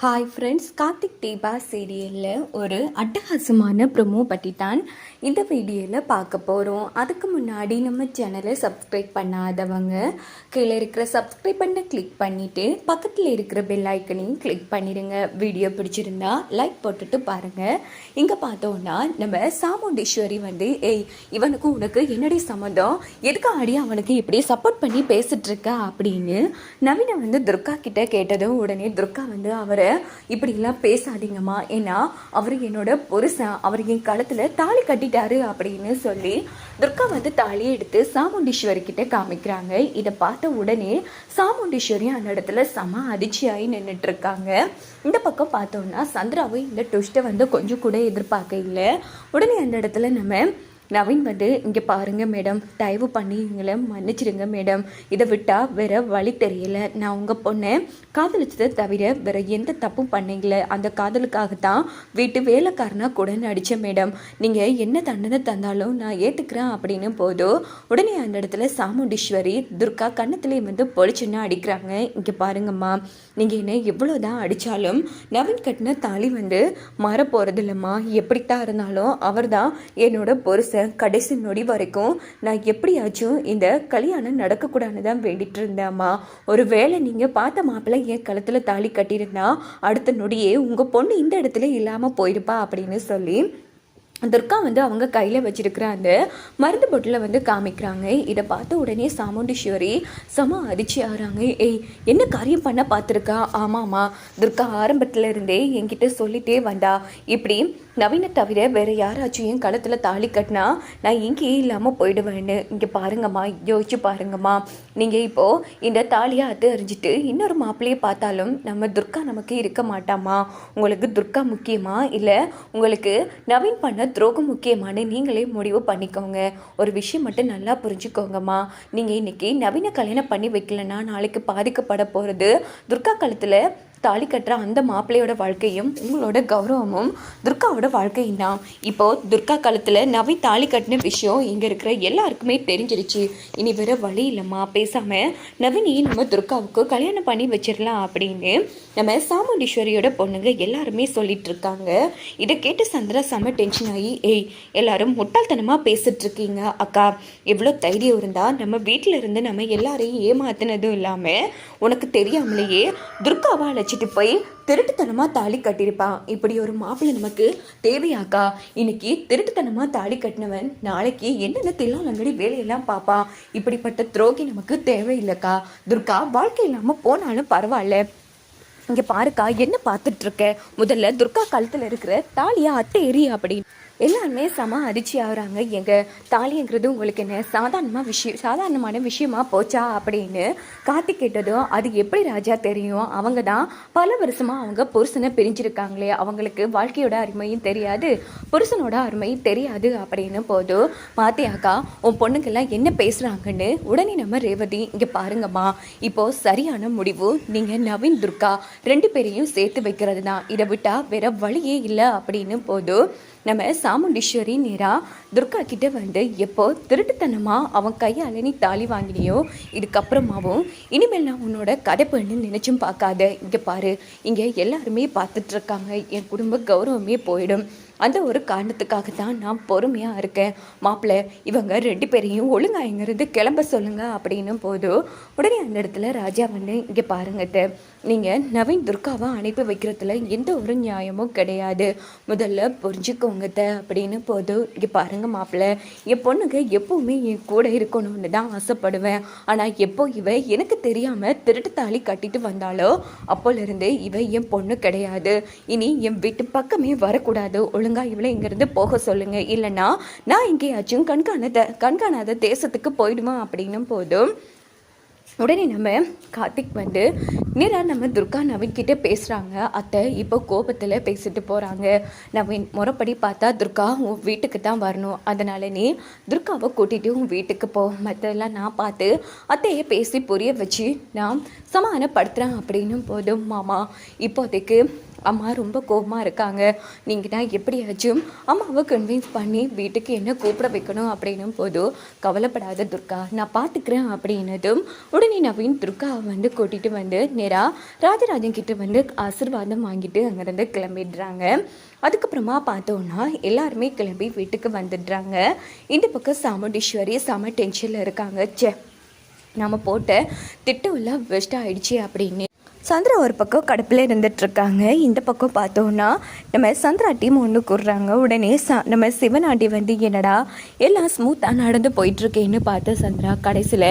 Hi friends Karthik Deepa சீரியலில் ஒரு அட்டகாசமான ப்ரொமோ பற்றி தான் இந்த வீடியோவில் பார்க்க போகிறோம் அதுக்கு முன்னாடி நம்ம சேனலை சப்ஸ்கிரைப் பண்ணாதவங்க கீழே இருக்கிற சப்ஸ்கிரைப் பண்ண கிளிக் பண்ணிவிட்டு பக்கத்தில் இருக்கிற பெல் ஐக்கனையும் கிளிக் பண்ணிடுங்க வீடியோ பிடிச்சிருந்தா லைக் போட்டுட்டு பாருங்கள் இங்கே பார்த்தோன்னா நம்ம சாமுண்டீஸ்வரி வந்து ஏய் இவனுக்கு உனக்கு என்னடி சம்மந்தம்? எதுக்கு ஆடி அவனுக்கு இப்படி சப்போர்ட் பண்ணி பேசிட்டு அப்படின்னு நவீன வந்து துர்கா கிட்ட கேட்டதும் உடனே துர்கா வந்து அவரை இப்படிலாம் பேசாதீங்கம்மா. ஏன்னா அவர் என்னோட புருஷன் அவர் என் கழுத்தில் தாலி கட்டிட்டாரு அப்படின்னு சொல்லி துர்கா வந்து தாலியை எடுத்து சாமுண்டீஸ்வரி கிட்ட காமிக்கிறாங்க. இதை பார்த்த உடனே சாமுண்டீஸ்வரி அந்த இடத்துல செம அதிர்ச்சியாகி நின்றுட்டு இருக்காங்க இந்த பக்கம் பார்த்தோம்னா சந்திராவும் இந்த ட்விஸ்ட்டை வந்து கொஞ்சம் கூட எதிர்பார்க்க இல்லை உடனே அந்த இடத்துல நம்ம நவீன் வந்து இங்கே பாருங்க மேடம் தயவு பண்ணி எங்களை மன்னிச்சிடுங்க மேடம். இதை விட்டால் வேற வழி தெரியல. நான் உங்கள் பொண்ணை காதலிச்சதை தவிர வேற எந்த தப்பும் பண்ணீங்கள அந்த காதலுக்காக தான் வீட்டு வேலைக்காரனாக கூட நடித்தேன் மேடம். நீங்கள் என்ன தண்டனை தந்தாலும் நான் ஏற்றுக்கிறேன் அப்படின்னு போதும் உடனே அந்த இடத்துல சாமுண்டீஸ்வரி துர்கா கன்னத்துலேயே வந்து பொழிச்சுன்னு அடிக்கிறாங்க. இங்கே பாருங்கம்மா நீங்கள் என்ன எவ்வளோ தான் அடித்தாலும் நவீன் கட்டின தாலி வந்து மாற போகிறது இல்லைம்மா எப்படித்தான் இருந்தாலும் அவர் தான் என்னோட பொருசை கடைசி நொடி வரைக்கும் நான் எப்படியாச்சும் இந்த கல்யாணம் நடக்கக்கூடாதுன்னு தான் வேண்டிட்டு இருந்தேம்மா ஒரு வேளை நீங்கள் பார்த்த மாப்பிள்ளை என் கழுத்தில் தாலி கட்டியிருந்தா அடுத்த நொடியே உங்கள் பொண்ணு இந்த இடத்துல இல்லாமல் போயிருப்பா அப்படின்னு சொல்லி துர்கா வந்து அவங்க கையில் வச்சிருக்கிற அந்த மருந்து பொட்டில் வந்து காமிக்கிறாங்க. இதை பார்த்த உடனே சாமுண்டீஸ்வரி செம அதிர்ச்சி ஆகிறாங்க. ஏய் என்ன காரியம் பண்ண பார்த்துருக்கா? ஆமாம்மா. துர்கா ஆரம்பத்தில் இருந்தே என்கிட்ட சொல்லிட்டே வந்தா. இப்படி நவீன தவிர வேறு யாராச்சும் களத்தில் தாலி கட்டினா நான் இங்கேயே இல்லாமல் போயிடுவேன்னு. இங்கே பாருங்கம்மா யோசிச்சு பாருங்கம்மா. நீங்கள் இப்போது இந்த தாலியை அது அறிஞ்சிட்டு இன்னொரு மாப்பிள்ளையை பார்த்தாலும் நம்ம துர்கா நமக்கு இருக்க மாட்டாமா உங்களுக்கு துர்கா முக்கியமா? இல்லை உங்களுக்கு நவீன் பண்ண துரோகம் முக்கியமானு நீங்களே முடிவு பண்ணிக்கோங்க. ஒரு விஷயம் மட்டும் நல்லா புரிஞ்சுக்கோங்கம்மா. நீங்கள் இன்றைக்கி நவீன கல்யாணம் பண்ணி வைக்கலன்னா நாளைக்கு பாதிக்கப்பட போகிறது துர்கா காலத்தில் தாலி கட்டுற அந்த மாப்பிள்ளையோட வாழ்க்கையும் உங்களோட கௌரவமும் துர்காவோட வாழ்க்கையும் தான். இப்போது துர்கா காலத்தில் நவி தாலி கட்டின விஷயம் இங்கே இருக்கிற எல்லாருக்குமே தெரிஞ்சிருச்சு. இனி வேற வழி இல்லைம்மா பேசாமல் நவினியை நம்ம துர்காவுக்கு கல்யாணம் பண்ணி வச்சிடலாம் அப்படின்னு நம்ம சாமுண்டீஸ்வரியோட பொண்ணுங்க எல்லாருமே சொல்லிட்டு இருக்காங்க. இதை கேட்டு சந்திரா செம்ம டென்ஷன் ஆகி ஏய் எல்லாரும் முட்டாள்தனமாக பேசிட்டு இருக்கீங்க அக்கா. எவ்வளோ தைரியம் இருந்தால் நம்ம வீட்டில் இருந்து நம்ம எல்லாரையும் ஏமாத்தினதும் இல்லாமல் உனக்கு தெரியாமலேயே துர்காவை வச்சுட்டு போய் திருட்டுத்தனமாக தாலி கட்டியிருப்பான். இப்படி ஒரு மாப்பிள்ளை நமக்கு தேவையாக்கா? இன்னைக்கு திருட்டுத்தனமாக தாலி கட்டினவன் நாளைக்கு என்னென்ன தில்லாலங்கடி வேலையெல்லாம் பார்ப்பான்? இப்படிப்பட்ட துரோகி நமக்கு தேவையில்லைக்கா. துர்கா வாழ்க்கை இல்லாமல் போனாலும் பரவாயில்ல. இங்கே பாருக்கா என்ன பார்த்துட்ருக்க முதல்ல துர்கா கழுத்தில் இருக்கிற தாலியா அத்தை எரி அப்படின்னு எல்லாருமே செம அதிர்ச்சி ஆகுறாங்க. எங்கள் தாலிங்கிறது உங்களுக்கு என்ன சாதாரணமாக விஷயம் சாதாரணமான விஷயமா போச்சா அப்படின்னு கார்த்திக் கேட்டதும் அது எப்படி ராஜா தெரியும்? அவங்க தான் பல வருஷமாக அவங்க புருஷனை பிரிஞ்சிருக்காங்களே. அவங்களுக்கு வாழ்க்கையோட அருமையும் தெரியாது புருஷனோட அருமையும் தெரியாது அப்படின்னு போதும். பாத்தியாக்கா உன் பொண்ணுங்கெல்லாம் என்ன பேசுகிறாங்கன்னு உடனே நம்ம ரேவதி இங்கே பாருங்கம்மா. இப்போது சரியான முடிவு. நீங்கள் நவீன் துர்கா ரெண்டு பேரையும் சேர்த்து வைக்கிறது தான் இதை விட்டால் வேற வழியே இல்லை அப்படின்னு போதும். நம்ம சாமுண்டீஸ்வரி நேராக துர்கா கிட்ட வந்து எப்போ திருட்டுத்தனமாக அவன் கையால் நீ தாலி வாங்கினியோ இதுக்கப்புறமாவும் இனிமேல் நான் உன்னோட கதைப்பண்ணு நினச்சும் பார்க்காத. இங்கே பாரு இங்கே எல்லாருமே பார்த்துட்ருக்காங்க என் குடும்ப கௌரவமே போயிடும். அந்த ஒரு காரணத்துக்காக தான் நான் பொறுமையாக இருக்கேன். மாப்பிள்ளை இவங்க ரெண்டு பேரையும் ஒழுங்கா இங்கிருந்து கிளம்ப சொல்லுங்க அப்படின்னு போதும் உடனே அந்த இடத்துல ராஜா வந்து இங்கே பாருங்கத்த நீங்கள் நவீன் துர்காவை அனுப்பி வைக்கிறதுல எந்த ஒரு நியாயமும் கிடையாது. முதல்ல புரிஞ்சுக்கோங்கத்த அப்படின்னு போதும் இங்கே பாருங்க மாப்பிள்ளை என் பொண்ணுங்க எப்போவுமே என் கூட இருக்கணும்னு தான் ஆசைப்படுவேன். ஆனால் எப்போ இவ எனக்கு தெரியாமல் திருட்டு தாலி கட்டிட்டு வந்தாலோ அப்போலேருந்து இவ என் பொண்ணு கிடையாது. இனி என் வீட்டு பக்கமே வரக்கூடாது ஒழுங்கு இவளை இங்கேருந்து போக சொல்லுங்க. இல்லைன்னா நான் எங்கேயாச்சும் கண்காணாத கண்காணாத தேசத்துக்கு போயிடுவேன் அப்படின்னும் போதும் உடனே நம்ம கார்த்திக் வந்து நேராக நம்ம துர்கா நவீன் கிட்டே பேசுகிறாங்க அத்தை இப்போ கோபத்தில் பேசிட்டு போகிறாங்க நவீன் முறைப்படி பார்த்தா துர்கா உன் வீட்டுக்கு தான் வரணும். அதனால நீ துர்காவை கூட்டிகிட்டு உன் வீட்டுக்கு போ. மற்றெல்லாம் நான் பார்த்து அத்தையை பேசி புரிய வச்சு நான் சமாதானப்படுத்துகிறேன் அப்படின்னும் போதும் மாமா. இப்போதைக்கு அம்மா ரொம்ப கோபமாக இருக்காங்க. நீங்கள் தான் எப்படியாச்சும் அம்மாவை கன்வின்ஸ் பண்ணி வீட்டுக்கு என்ன கூப்பிட வைக்கணும் அப்படின்னும் போதும் கவலைப்படாத துர்கா நான் பார்த்துக்கிறேன் அப்படின்னதும் உடனே நவீன் துர்காவை வந்து கூட்டிகிட்டு வந்து நேராக ராஜராஜன் கிட்ட வந்து ஆசீர்வாதம் வாங்கிட்டு அங்கேருந்து கிளம்பிடுறாங்க. அதுக்கப்புறமா பார்த்தோன்னா எல்லாருமே கிளம்பி வீட்டுக்கு வந்துடுறாங்க. இந்த பக்கம் சாமுண்டீஸ்வரி செம டென்ஷனில் இருக்காங்க. சே நம்ம போட்ட திட்டம் எல்லாம் வெஸ்ட் ஆயிடுச்சு அப்படின்னு சந்திரா ஒரு பக்கம் கடுப்பில் இருந்துட்டுருக்காங்க இந்த பக்கம் பார்த்தோன்னா நம்ம சந்திரா டீம் ஒன்று கூடுறாங்க. உடனே ச நம்ம சிவனாண்டி வந்து என்னடா எல்லாம் ஸ்மூத்தாக நடந்து போயிட்டுருக்கேன்னு பார்த்து சந்திரா கடைசியில்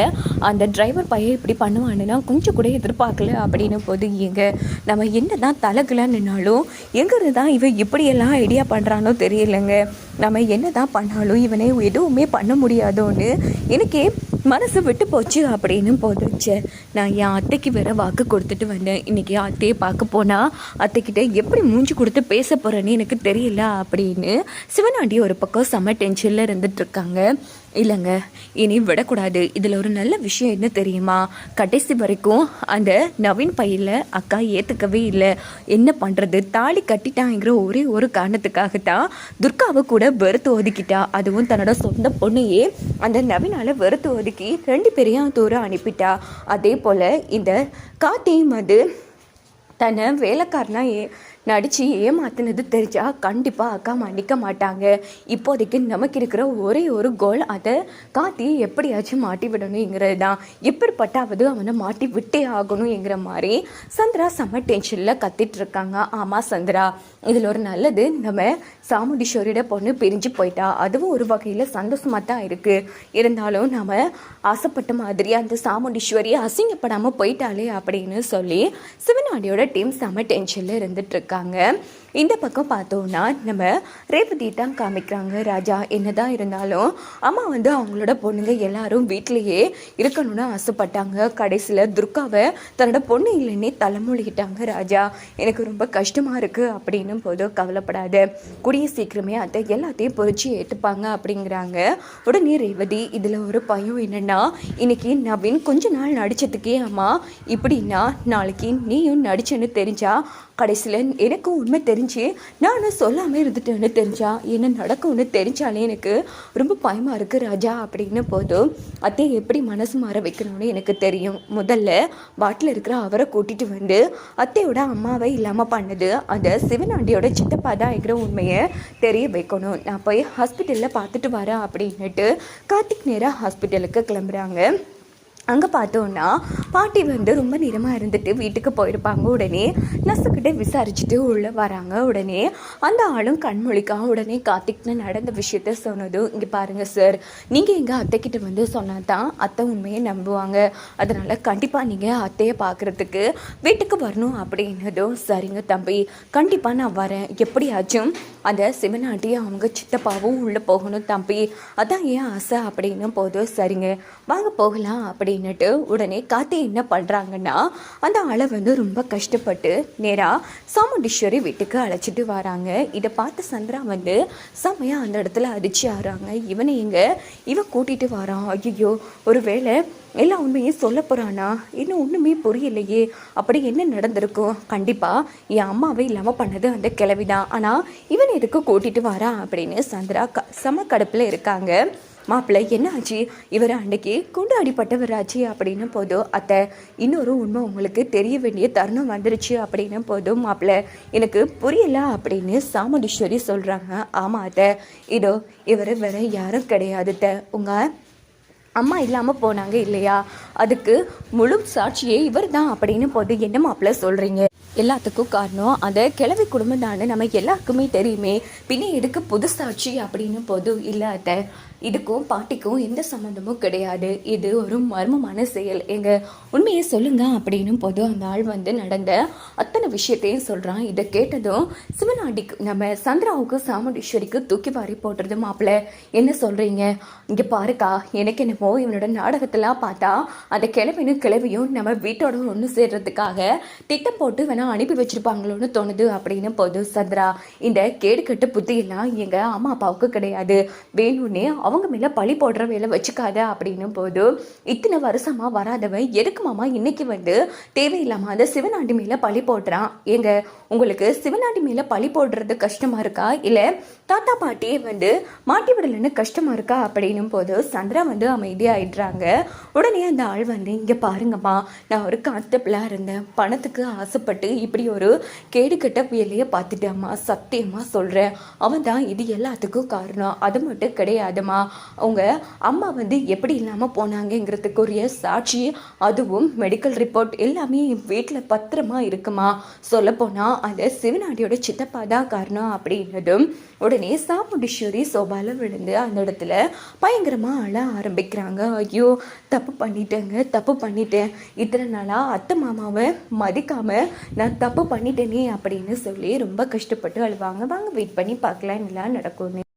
அந்த டிரைவர் பையன் இப்படி பண்ணுவானுன்னா கொஞ்சம் கூட எதிர்பார்க்கல அப்படின்னு போது எங்க நம்ம என்ன தான் தலைகளாக நின்னாலும் எங்கேருந்து தான் இவன் இப்படியெல்லாம் ஐடியா பண்ணுறானோ தெரியலைங்க. நம்ம என்ன தான் பண்ணாலும் இவனை எதுவுமே பண்ண முடியாதோன்னு எனக்கே மனசு விட்டு போச்சு அப்படின்னு போதுச்சு. நான் என் அத்தைக்கு வேற வாக்கு கொடுத்துட்டு வந்தேன். இன்னைக்கு அத்தையை பார்க்க போனா அத்தைக்கிட்ட எப்படி மூஞ்சி கொடுத்து பேச போறேன்னு எனக்கு தெரியல அப்படின்னு சிவனாண்டி ஒரு பக்கம் செம டென்ஷனில் இருந்துட்டு இருக்காங்க. இல்லைங்க இனி விடக்கூடாது. இதில் ஒரு நல்ல விஷயம் என்ன தெரியுமா? கடைசி வரைக்கும் அந்த நவீன் பையில் அக்கா ஏற்றுக்கவே இல்லை. என்ன பண்ணுறது தாலி கட்டிட்டாங்கிற ஒரே ஒரு காரணத்துக்காகத்தான் துர்காவை கூட வெறுத்து ஒதுக்கிட்டா. அதுவும் தன்னோட சொந்த பொண்ணையே அந்த நவீனால வெறுத்து ஒதுக்கி ரெண்டு பேரையும் தூரம் அனுப்பிட்டா. அதே போல் இந்த காத்தையும் அது தன்னை வேலைக்காரனா ஏ நடித்து ஏமாத்தினது தெரிஞ்சா கண்டிப்பாக அக்கா மன்னிக்க மாட்டாங்க. இப்போதைக்கு நமக்கு இருக்கிற ஒரே ஒரு கோல் அதை காத்தி எப்படியாச்சும் மாட்டி விடணுங்கிறது தான் எப்படிப்பட்டாவது அவனை மாட்டி விட்டே ஆகணுங்கிற மாதிரி சந்திரா செம்ம டென்ஷனில் கத்திட்டு இருக்காங்க ஆமாம் சந்திரா இதில் ஒரு நல்லது நம்ம சாமுண்டீஸ்வரியோட பொண்ணு பிரிஞ்சு போயிட்டா. அதுவும் ஒரு வகையில் சந்தோஷமாக தான் இருக்குது இருந்தாலும் நம்ம ஆசைப்பட்ட மாதிரி அந்த சாமுண்டீஸ்வரி அசிங்கப்படாமல் போயிட்டாலே அப்படின்னு சொல்லி சிவனாடியோட டீம் செம்ம டென்ஷனில் இருந்துட்டு இருக்காங்க இந்த பக்கம் பார்த்தோன்னா நம்ம ரேவதி தான் காமிக்கிறாங்க. ராஜா என்னதான் இருந்தாலும் அம்மா வந்து அவங்களோட பொண்ணுங்க எல்லாரும் வீட்டிலையே இருக்கணும்னு ஆசைப்பட்டாங்க. கடைசியில் துர்காவை தன்னோட பொண்ணு இல்லைன்னே தலைமொழிகிட்டாங்க ராஜா. எனக்கு ரொம்ப கஷ்டமாக இருக்குது அப்படின்னும் போது கவலைப்படாத. கூடிய சீக்கிரமே அதை எல்லாத்தையும் பொறிச்சு ஏற்றுப்பாங்க அப்படிங்கிறாங்க. உடனே ரேவதி இதில் ஒரு பயம் என்னென்னா இன்னைக்கு நவீன் கொஞ்ச நாள் நடித்ததுக்கே அம்மா இப்படின்னா நாளைக்கு நீயும் நடிச்சேன்னு தெரிஞ்சா கடைசியில் எனக்கும் உண்மை தெரிஞ்சு நானும் சொல்லாமல் இருந்துட்டேன்னு தெரிஞ்சா என்ன நடக்கும்னு தெரிஞ்சாலே எனக்கு ரொம்ப பயமாக இருக்குது ராஜா அப்படின்னு போதும். அத்தையை எப்படி மனசு மாற வைக்கணும்னு எனக்கு தெரியும். முதல்ல வாட்டில் இருக்கிற அவரை கூட்டிகிட்டு வந்து அத்தையோட அம்மாவை இல்லாமல் பண்ணது. அந்த சிவனாண்டியோட சித்தப்பா தான் இருக்கிற உண்மையை தெரிய வைக்கணும். நான் போய் ஹாஸ்பிட்டலில் பார்த்துட்டு வரேன் அப்படின்னுட்டு கார்த்திக் நேராக ஹாஸ்பிட்டலுக்கு கிளம்புறாங்க. அங்கே பார்த்தோன்னா பாட்டி வந்து ரொம்ப நேரமாக இருந்துட்டு வீட்டுக்கு போயிருப்பாங்க. உடனே நர்ஸுக்கிட்ட விசாரிச்சுட்டு உள்ளே வராங்க. உடனே அந்த ஆளும் கண்மொழிக்கா உடனே கார்த்திக்னு நடந்த விஷயத்த சொன்னதும் இங்கே பாருங்கள் சார் நீங்கள் எங்கள் அத்தைக்கிட்ட வந்து சொன்னால் தான் அத்தை உண்மையை நம்புவாங்க. அதனால் கண்டிப்பாக நீங்கள் அத்தையை பார்க்குறதுக்கு வீட்டுக்கு வரணும் அப்படின்னதும் சரிங்க தம்பி கண்டிப்பாக நான் வரேன். எப்படியாச்சும் அந்த சிவனாட்டி அவங்க சித்தப்பாவும் உள்ளே போகணும் தம்பி. அதான் ஏன் ஆசை அப்படின்னு போதும் சரிங்க வாங்க போகலாம் அப்படின்னுட்டு உடனே காத்தி என்ன பண்ணுறாங்கன்னா அந்த ஆளை வந்து ரொம்ப கஷ்டப்பட்டு நேராக சாமுண்டீஸ்வரி வீட்டுக்கு அழைச்சிட்டு வராங்க. இதை பார்த்து சந்திரா வந்து செம்மையாக அந்த இடத்துல அதிர்ச்சி ஆறாங்க இவனை எங்கே? இவன் கூட்டிகிட்டு வரான். ஐயோ ஒரு வேளை எல்லா உண்மையும் சொல்ல போகிறானா இன்னும் ஒன்றுமே புரியலையே. அப்படி என்ன நடந்திருக்கும்? கண்டிப்பாக என் அம்மாவை இல்லாமல் பண்ணது அந்த கிளவி தான் ஆனால் இவன் எதுக்கு கூட்டிகிட்டு வரான் அப்படின்னு சந்திரா க சம கடுப்பில் இருக்காங்க. மாப்பிள்ளை என்ன ஆச்சு? இவர் அன்னைக்கு குண்டு அடிப்பட்டவராச்சு அப்படின்னு போதும் அத்தை இன்னொரு உண்மை உங்களுக்கு தெரிய வேண்டிய தருணம் வந்துருச்சு. அப்படின்னு போதும் மாப்பிள்ளை எனக்கு புரியல. அப்படின்னு சாமுண்டீஸ்வரி சொல்கிறாங்க ஆமாம் அத்தை. இதோ இவர் வேற யாரும் கிடையாது அத்தை. உங்கள் அம்மா இல்லாமல் போனாங்க இல்லையா? அதுக்கு முழு சாட்சியே இவர் தான் அப்படின்னு போது என்ன மாப்பிள்ள சொல்கிறீங்க எல்லாத்துக்கும் காரணம் அந்த கிழவி குடும்பம் தானே நம்ம எல்லாருக்குமே தெரியுமே. பின்ன எதுக்கு புது சாட்சி அப்படின்னு போது இல்லை அத்தை. இதுக்கும் பாட்டிக்கும் எந்த சம்மந்தமும் கிடையாது. இது ஒரு மர்மமான செயல். எங்க உண்மையை சொல்லுங்க அப்படின்னு போது அந்த ஆள் வந்து நடந்த அத்தனை விஷயத்தையும் சொல்கிறான் இதை கேட்டதும் சிவனாண்டிக்கு நம்ம சந்திராவுக்கு சாமுண்டீஸ்வரிக்கு தூக்கி வாரி போட்டுறது மாப்பிள்ள. என்ன சொல்கிறீங்க இங்கே பாருக்கா எனக்கு என்னமோ என்னமோ இவனோட நாடகத்தெல்லாம் பார்த்தா அந்த கிழவினும் கிழவியும் நம்ம வீட்டோட ஒன்று சேர்றதுக்காக திட்டம் போட்டு வேணால் அனுப்பி வச்சிருப்பாங்களோன்னு தோணுது அப்படின்னு போது சந்திரா. இந்த கேடுகட்ட புத்தியெல்லாம் எங்கள் அம்மா அப்பாவுக்கு கிடையாது. வேணும்னே அவங்க மேலே பழி போடுற வேலை வச்சுக்காத அப்படின்னு போது இத்தனை வருஷமா வராதவன் எதுக்கு மாமா இன்னைக்கு வந்து தேவையில்லாமல் அந்த சிவனாண்டி மேலே பழி போடுறான்? எங்க உங்களுக்கு சிவனாண்டி மேலே பழி போடுறது கஷ்டமா இருக்கா? இல்லை தாத்தா பாட்டியே வந்து மாட்டி விடலன்னு கஷ்டமாக இருக்கா? அப்படின்னும் போது சந்திரா வந்து அமைதியாயிடுறாங்க. உடனே அந்த ஆள் வந்து இங்க பாருங்கம்மா நான் ஒரு கான்ஸ்டபிளாக இருந்தேன். பணத்துக்கு ஆசைப்பட்டு இப்படி ஒரு கேடுகட்ட வேலையை பார்த்துட்டேம்மா. சத்தியமாக சொல்றேன். அவன் தான் இது எல்லாத்துக்கும் காரணம். அது மட்டும் கிடையாதும்மா. அவங்க அம்மா வந்து எப்படி இல்லாம போனாங்கங்கிறதுக்குரிய சாட்சி அதுவும் மெடிக்கல் ரிப்போர்ட் எல்லாமே வீட்டில் பத்திரமா இருக்குமா சொல்லப்போனால் அது சிவனாடியோட சித்தப்பா தான் காரணம் அப்படின்னதும் உடனே சாமுண்டீஸ்வரி சோபால விழுந்து அந்த இடத்துல பயங்கரமாக அழ ஆரம்பிக்கிறாங்க. ஐயோ தப்பு பண்ணிட்டேங்க தப்பு பண்ணிட்டேன். இத்தனை நாளாக அத்தை மாமாவை மதிக்காம நான் தப்பு பண்ணிட்டேனே அப்படின்னு சொல்லி ரொம்ப கஷ்டப்பட்டு அழுவாங்க. வாங்க வெயிட் பண்ணி பார்க்கலாம் எல்லாம் நடக்கும்னு.